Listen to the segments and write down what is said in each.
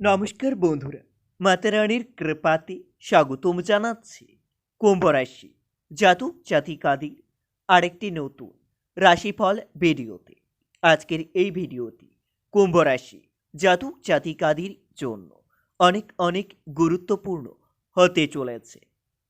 নমস্কার বন্ধুরা, মাতারানির কৃপাতে স্বাগতম জানাচ্ছি কুম্ভ রাশি জাতক জাতিকাদি আরেকটি নতুন রাশিফল ভিডিওতে। আজকের এই ভিডিওটি কুম্ভ রাশি জাতক জাতিকাদির জন্য অনেক অনেক গুরুত্বপূর্ণ হতে চলেছে।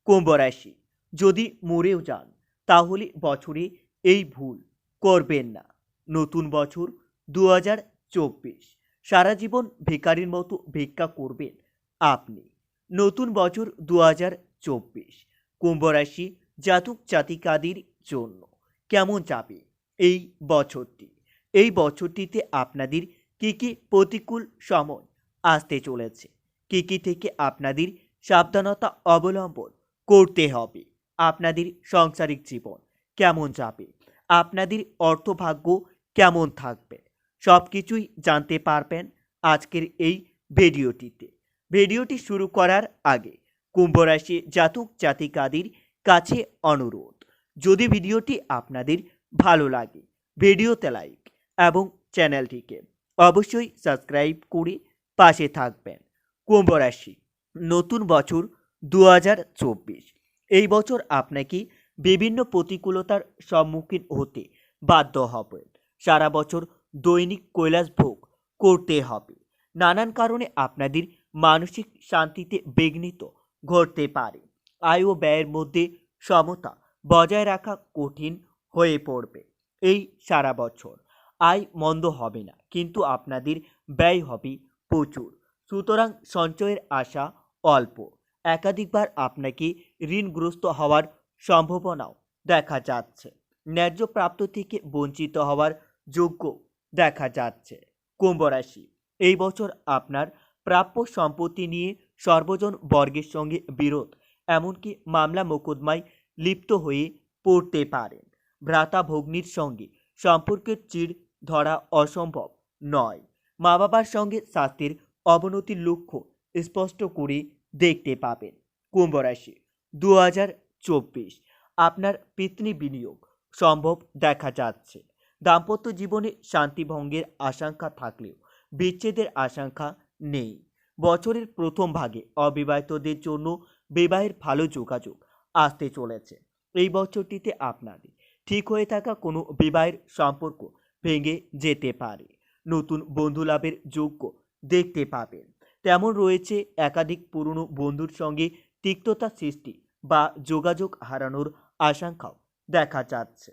কুম্ভ রাশি যদি মরেও যান, তাহলে বছরে এই ভুল করবেন না। নতুন বছর দু হাজার চব্বিশ সারা জীবন ভিকারির মতো ভিক্ষা করবেন আপনি। নতুন বছর দু হাজার চব্বিশ। কুম্ভ রাশি জাতক জাতিকাদের জন্য কেমন যাবে এই বছরটি? এই বছরটিতে আপনাদের কী কী প্রতিকূল সময় আসতে চলেছে? কী কী থেকে আপনাদের সাবধানতা অবলম্বন করতে হবে? আপনাদের সাংসারিক জীবন কেমন যাবে? আপনাদের অর্থভাগ্য কেমন থাকবে? সব কিছুই জানতে পারবেন আজকের এই ভিডিওটিতে। ভিডিওটি শুরু করার আগে কুম্ভ রাশি জাতক জাতিকাদের কাছে অনুরোধ, যদি ভিডিওটি আপনাদের ভালো লাগে, ভিডিওতে লাইক এবং চ্যানেলটিকে অবশ্যই সাবস্ক্রাইব করে পাশে থাকবেন। কুম্ভ রাশি নতুন বছর দু হাজার চব্বিশ। এই বছর আপনাকে বিভিন্ন প্রতিকূলতার সম্মুখীন হতে বাধ্য হবেন। সারা বছর দৈনিক কৈলাস ভোগ করতে হবে। নানান কারণে আপনাদের মানসিক শান্তিতে বিঘ্নিত ঘটতে পারে। আয় ও ব্যয়ের মধ্যে সমতা বজায় রাখা কঠিন হয়ে পড়বে এই সারা বছর। আয় মন্দ হবে না, কিন্তু আপনাদের ব্যয় হবে প্রচুর। সুতরাং সঞ্চয়ের আশা অল্প। একাধিকবার আপনাকে ঋণগ্রস্ত হওয়ার সম্ভাবনাও দেখা যাচ্ছে। ন্যায্য প্রাপ্ত থেকে বঞ্চিত হওয়ার যোগ্য দেখা যাচ্ছে। কুম্ভ রাশি, এই বছর আপনার প্রাপ্য সম্পত্তি নিয়ে সর্বজন বর্গের সঙ্গে বিরোধ, এমনকি মামলা মোকদ্দমায় লিপ্ত হয়ে পড়তে পারেন। ভ্রাতা ভগ্নির সঙ্গে সম্পর্কের চির ধরা অসম্ভব নয়। মা বাবার সঙ্গে স্বাস্থ্যের অবনতির লক্ষ্য স্পষ্ট করে দেখতে পাবেন। কুম্ভ রাশি দু হাজার চব্বিশ, আপনার পিতৃ বিনিয়োগ সম্ভব দেখা যাচ্ছে। দাম্পত্য জীবনে শান্তিভঙ্গের আশঙ্কা থাকলেও বিচ্ছেদের আশঙ্কা নেই। বছরের প্রথম ভাগে অবিবাহিতদের জন্য বিবাহের ভালো যোগাযোগ আসতে চলেছে। এই বছরটিতে আপনাদের ঠিক হয়ে থাকা কোনো বিবাহের সম্পর্ক ভেঙে যেতে পারে। নতুন বন্ধু লাভের যোগ্য দেখতে পাবেন। তেমন রয়েছে একাধিক পুরনো বন্ধুর সঙ্গে তিক্ততা সৃষ্টি বা যোগাযোগ হারানোর আশঙ্কাও দেখা যাচ্ছে।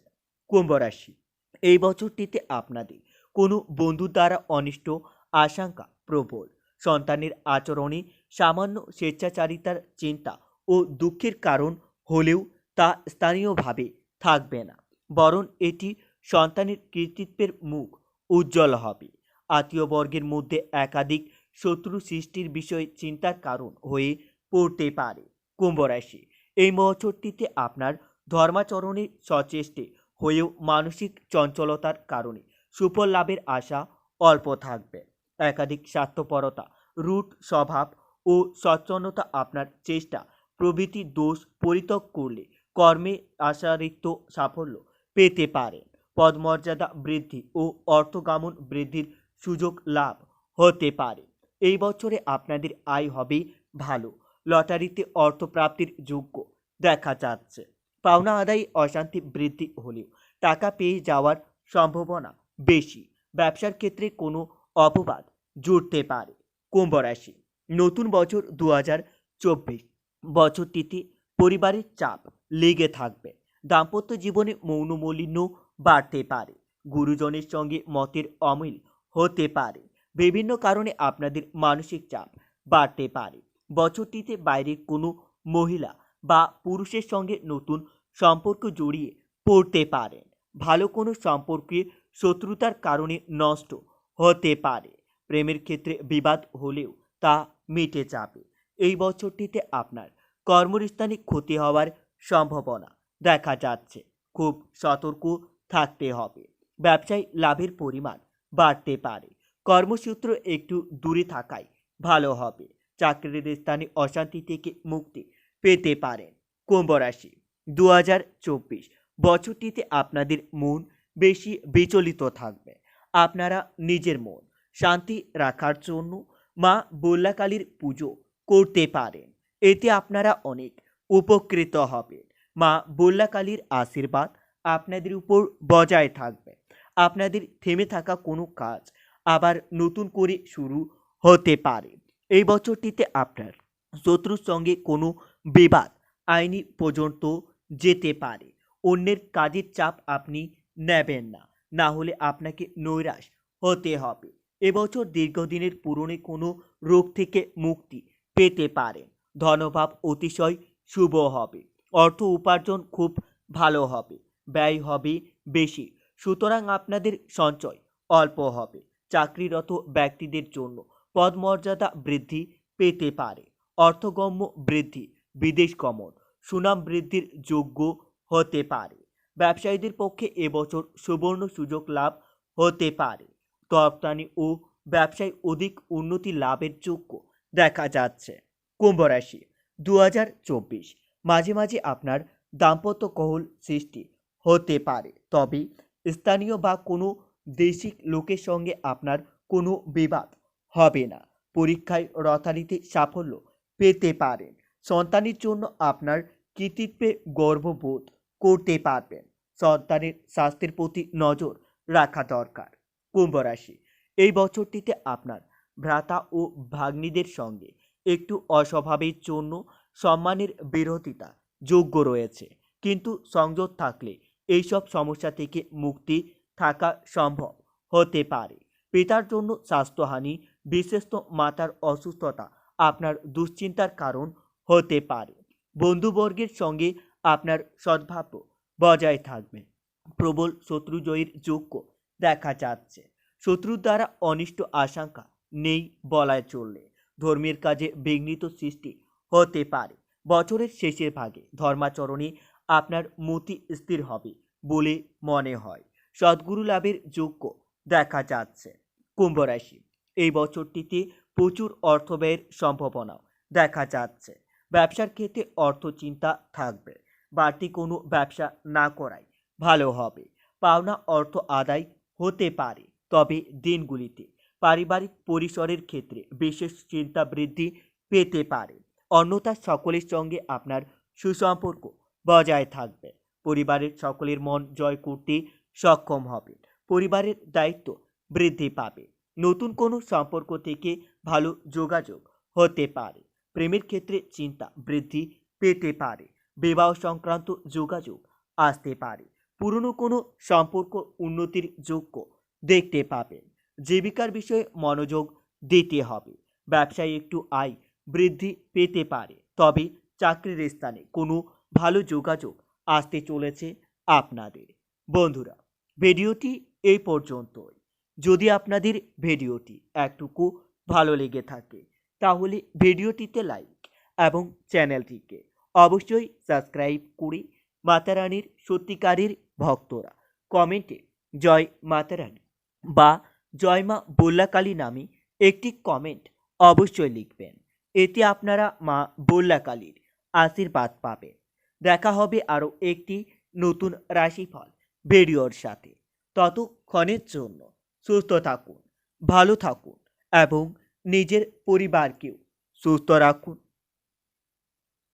কুম্ভ রাশি এই বছরটিতে আপনাদের কোনো বন্ধুর দ্বারা অনিষ্ট, আশঙ্কা, প্রবল, সন্তানের আচরণে সামান্য স্বেচ্ছাচারিতার চিন্তা ও দুঃখের কারণ হলেও তা স্থানীয়ভাবে থাকবে না, বরং এটি সন্তানের কৃতিত্বের মুখ উজ্জ্বল হবে। আত্মীয়বর্গের মধ্যে একাধিক শত্রু সৃষ্টির বিষয়ে চিন্তার কারণ হয়ে পড়তে পারে। কুম্ভ রাশি, এই বছরটিতে আপনার ধর্মাচরণে সচেষ্টে হয়েও মানসিক চঞ্চলতার কারণে সুফল লাভের আশা অল্প থাকবে। একাধিক স্বার্থপরতা, রুট স্বভাব ও সচ্ছন্নতা আপনার চেষ্টা, প্রভৃতি দোষ পরিত্যাগ করলে কর্মে আশারিক্ত সাফল্য পেতে পারেন পদমর্যাদা বৃদ্ধি ও অর্থগামন বৃদ্ধির সুযোগ লাভ হতে পারে। এই বছরে আপনাদের আয় হবে ভালো। লটারিতে অর্থপ্রাপ্তির যোগ্য দেখা যাচ্ছে। পাওনা আদায় অশান্তি বৃদ্ধি হলেও টাকা পেয়ে যাওয়ার সম্ভাবনা বেশি। ব্যবসার ক্ষেত্রে কোনো অপবাদ জুড়তে পারে। কুম্ভ রাশি, নতুন বছর দু হাজার চব্বিশ বছরটিতে পরিবারের চাপ লেগে থাকবে। দাম্পত্য জীবনে মৌনমলিন্য বাড়তে পারে। গুরুজনের সঙ্গে মতের অমিল হতে পারে। বিভিন্ন কারণে আপনাদের মানসিক চাপ বাড়তে পারে। বছরটিতে বাইরের কোনো মহিলা বা পুরুষের সঙ্গে নতুন সম্পর্ক জড়িয়ে পড়তে পারেন ভালো কোনো সম্পর্কে শত্রুতার কারণে নষ্ট হতে পারে। প্রেমের ক্ষেত্রে বিবাদ হলেও তা মিটে যাবে। এই বছরটিতে আপনার কর্মস্থানে ক্ষতি হওয়ার সম্ভাবনা দেখা যাচ্ছে। খুব সতর্ক থাকতে হবে। ব্যবসায় লাভের পরিমাণ বাড়তে পারে। কর্মসূত্র একটু দূরে থাকাই ভালো হবে। চাকরির স্থানে অশান্তি থেকে মুক্তি পেতে পারেন। কুম্ভ রাশি দু হাজার চব্বিশ। বছরটিতে আপনাদের মন বেশি বিচলিত থাকবে। আপনারা নিজের মন শান্তি রাখার জন্য মা বল্লাকালীর পুজো করতে পারেন। এতে আপনারা অনেক উপকৃত হবেন। মা বল্লাকালীর আশীর্বাদ আপনাদের উপর বজায় থাকবে। আপনাদের থেমে থাকা কোনো কাজ আবার নতুন করে শুরু হতে পারে। এই বছরটিতে আপনার শত্রুর সঙ্গে কোনো বিবাদ আইনি পর্যন্ত যেতে পারে। অন্যের কাজের চাপ আপনি নেবেন না। না হলে আপনাকে নৈরাশ হতে হবে। এবছর দীর্ঘদিনের পুরনো কোনো রোগ থেকে মুক্তি পেতে পারেন। ধনভাব অতিশয় শুভ হবে। অর্থ উপার্জন খুব ভালো হবে। ব্যয় হবে বেশি। সুতরাং আপনাদের সঞ্চয় অল্প হবে। চাকরিরত ব্যক্তিদের জন্য পদমর্যাদা বৃদ্ধি পেতে পারে। অর্থগম্য বৃদ্ধি। বিদেশ গমন। সুনাম বৃদ্ধির যোগ্য হতে পারে। ব্যবসায়ীদের পক্ষে এবছর সুবর্ণ সুযোগ লাভ হতে পারে। রপ্তানি ও ব্যবসায় অধিক উন্নতি লাভের যোগ্য দেখা যাচ্ছে। কুম্ভ রাশি দু হাজার চব্বিশ। মাঝে মাঝে আপনার দাম্পত্য কহল সৃষ্টি হতে পারে। তবে স্থানীয় বা কোনো দেশিক লোকের সঙ্গে আপনার কোনো বিবাদ হবে না। পরীক্ষায় রথালিতে সাফল্য পেতে পারেন। সন্তানের জন্য আপনার কৃতিত্বে গর্ববোধ করতে পারবেন। সন্তানের স্বাস্থ্যের প্রতি নজর রাখা দরকার। কুম্ভ রাশি, এই বছরটিতে আপনার ভ্রাতা ও ভাগ্নীদের সঙ্গে একটু অস্বভাবের জন্য সম্মানের বিরোধিতা যোগ্য রয়েছে। কিন্তু সংযোগ থাকলে এইসব সমস্যা থেকে মুক্তি থাকা সম্ভব হতে পারে। পিতার জন্য স্বাস্থ্যহানি, বিশেষত মাতার অসুস্থতা আপনার দুশ্চিন্তার কারণ হতে পারে। বন্ধুবর্গের সঙ্গে আপনার সদ্ভাব্য বজায় থাকবে। প্রবল শত্রুজয়ীর যোগ্য দেখা যাচ্ছে। শত্রুর দ্বারা অনিষ্ট আশঙ্কা নেই বলায় চললে। ধর্মের কাজে বিঘ্নিত সৃষ্টি হতে পারে। বছরের শেষের ভাগে ধর্মাচরণে আপনার মতি স্থির হবে বলে মনে হয়। সদ্গুরু লাভের যোগ্য দেখা যাচ্ছে। কুম্ভ রাশি। এই বছরটিতে প্রচুর অর্থ ব্যয়ের সম্ভাবনাও দেখা যাচ্ছে। ব্যবসার ক্ষেত্রে অর্থ চিন্তা থাকবে। বাড়তি কোনো ব্যবসা না করাই ভালো হবে। পাওনা অর্থ আদায় হতে পারে, তবে দিনগুলিতে পারিবারিক পরিসরের ক্ষেত্রে বিশেষ চিন্তা বৃদ্ধি পেতে পারে। অন্যথা সকলের সঙ্গে আপনার সুসম্পর্ক বজায় থাকবে। পরিবারের সকলের মন জয় করতে সক্ষম হবে। পরিবারের দায়িত্ব বৃদ্ধি পাবে। নতুন কোনো সম্পর্ক থেকে ভালো যোগাযোগ হতে পারে। প্রেমের ক্ষেত্রে চিন্তা বৃদ্ধি পেতে পারে। বিবাহ সংক্রান্ত যোগাযোগ আসতে পারে। পুরনো কোনো সম্পর্ক উন্নতির যোগ্য দেখতে পাবেন। জীবিকার বিষয়ে মনোযোগ দিতে হবে। ব্যবসায় একটু আয় বৃদ্ধি পেতে পারে। তবে চাকরির স্থানে কোনো ভালো যোগাযোগ আসতে চলেছে আপনাদের। বন্ধুরা, ভিডিওটি এই পর্যন্তই। যদি আপনাদের ভিডিওটি একটুকু ভালো লেগে থাকে তাহলে ভিডিওটিতে লাইক এবং চ্যানেলটিকে অবশ্যই সাবস্ক্রাইব করে মাতারানীর সত্যিকারের ভক্তরা কমেন্টে জয় মাতারানী বা জয় মা বল্লাকালী নামে একটি কমেন্ট অবশ্যই লিখবেন। এতে আপনারা মা বল্লাকালীর আশীর্বাদ পাবেন। দেখা হবে আরও একটি নতুন রাশিফল ভিডিওর সাথে। ততক্ষণের জন্য সুস্থ থাকুন, ভালো থাকুন এবং নিজের পরিবারকেও সুস্থ রাখুন